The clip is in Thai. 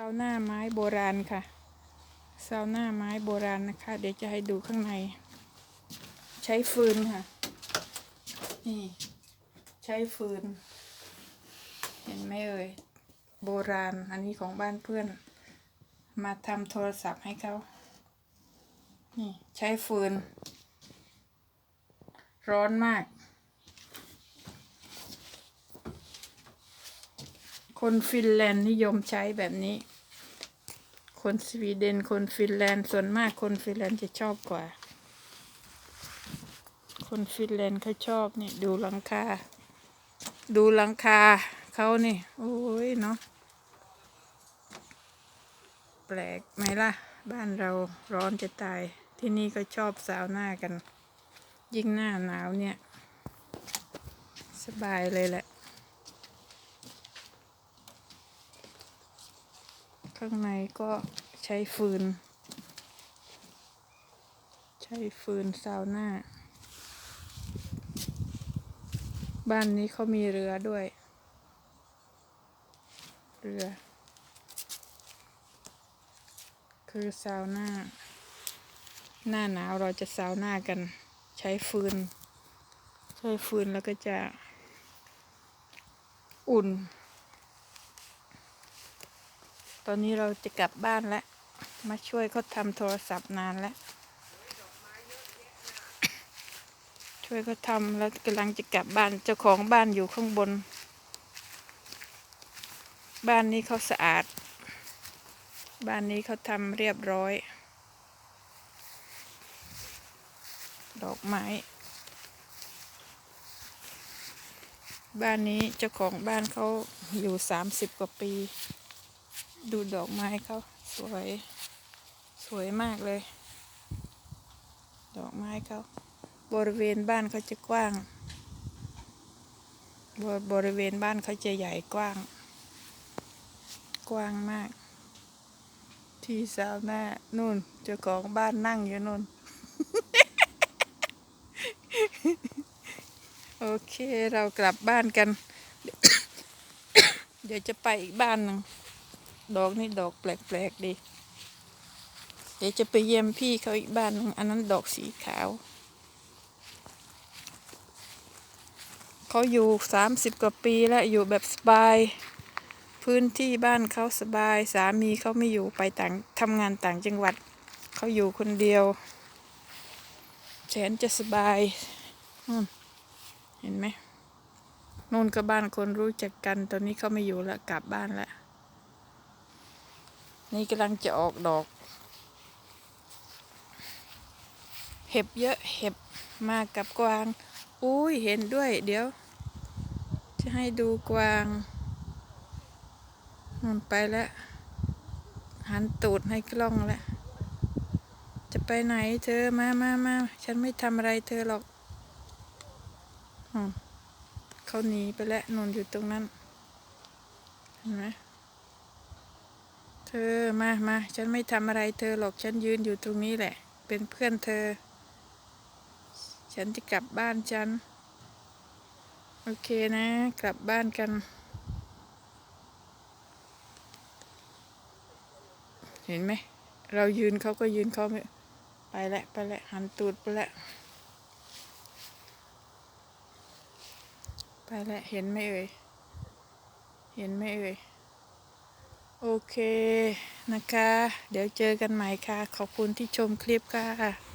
ซาวน่าไม้โบราณค่ะซาวน่าไม้โบราณนะคะ เดี๋ยวจะให้ดูข้างใน ใช้ฟืนค่ะ นี่ ใช้ฟืน เห็นไหมเอ่ยโบราณ อันนี้ของบ้านเพื่อน มาทำโทรศัพท์ให้เขา นี่ ใช้ฟืน ร้อนมาก คนฟินแลนด์นิยมใช้แบบนี้ คนสวีเดน คนฟินแลนด์ ส่วนมากคนฟินแลนด์จะชอบกว่า คนฟินแลนด์เขาชอบนี่ดูหลังคา ดูหลังคาเขานี่ โอ้ยเนาะ แปลกไหมล่ะ บ้านเราร้อนจะตาย ที่นี่ก็ชอบสาวหน้ากัน ยิ่งหน้าหนาวเนี่ย สบายเลยแหละางในก็ใช้ฟืน ใช้ฟืนซาวน่า บ้านนี้เขามีเรือด้วย เรือ คือซาวน่า หน้าหนาวเราจะซาวน่ากัน ใช้ฟืน ใช้ฟืนแล้วก็จะอุ่น ตอนนี้เราจะกลับบ้านแล้ว มาช่วยเขาทำโทรศัพท์นานแล้ว ช่วยเขาทำแล้วกำลังจะกลับบ้านเจ้าของบ้านอยู่ข้างบน บ้านนี้เขาสะอาด บ้านนี้เขาทำเรียบร้อย ดอกไม้ บ้านนี้เจ้าของบ้านเขาอยู่สามสิบกว่าปี ดูดอกไม้เขาสวย สวยมากเลย ดอกไม้เขาบริเวณบ้านเขาจะกว้างบบริเวณบ้านเขาจะใหญ่กว้าง กว้างมาก ที่สาวหน้านู่นเจ้าของบ้านนั่งอยู่นู่น โอเคเรากลับบ้านกัน เดี๋ยวจะไปอีกบ้านหนึ่ง ดอกนี่ดอกแปลกๆดี เดี๋ยวจะไปเยี่ยมพี่เขาอีกบ้านหนึงอันนั้นดอกสีขาว เขาอยู่สามสิบกว่าปีแล้วอยู่แบบสบาย พื้นที่บ้านเขาสบาย สามีเขาไม่อยู่ไปต่างทำงานต่างจังหวัด เขาอยู่คนเดียว แสนจะสบายเห็นไหมนู่นก็บ้านคนรู้จักกัน ตอนนี้เขาไม่อยู่แล้วกลับบ้านแล้ว นี่กำลังจะออกดอก เห็บเยอะเห็บมากับกวาง อุ้ยเห็นด้วย เดี๋ยว จะให้ดูกวางนู่นไปแล้วหันตูดให้กล้องแล้วจะไปไหนเธอมามามาฉันไม่ทำอะไรเธอหรอกอเขาหนีไปแล้วนอนอยู่ตรงนั้นเห็นไหม เธอมามาฉันไม่ทำอะไรเธอหรอกฉันยืนอยู่ตรงนี้แหละ เป็นเพื่อนเธอ ฉันจะกลับบ้านฉัน โอเคนะ กลับบ้านกัน เห็นไหม เรายืนเขาก็ยืนเขาไปแล้วไปแล้วหันตูดไปแล้วไปแล้วเห็นไหมเอ่ย เห็นไหมเอ่ย โอเคนะคะ เดี๋ยวเจอกันใหม่ค่ะ ขอบคุณที่ชมคลิปค่ะ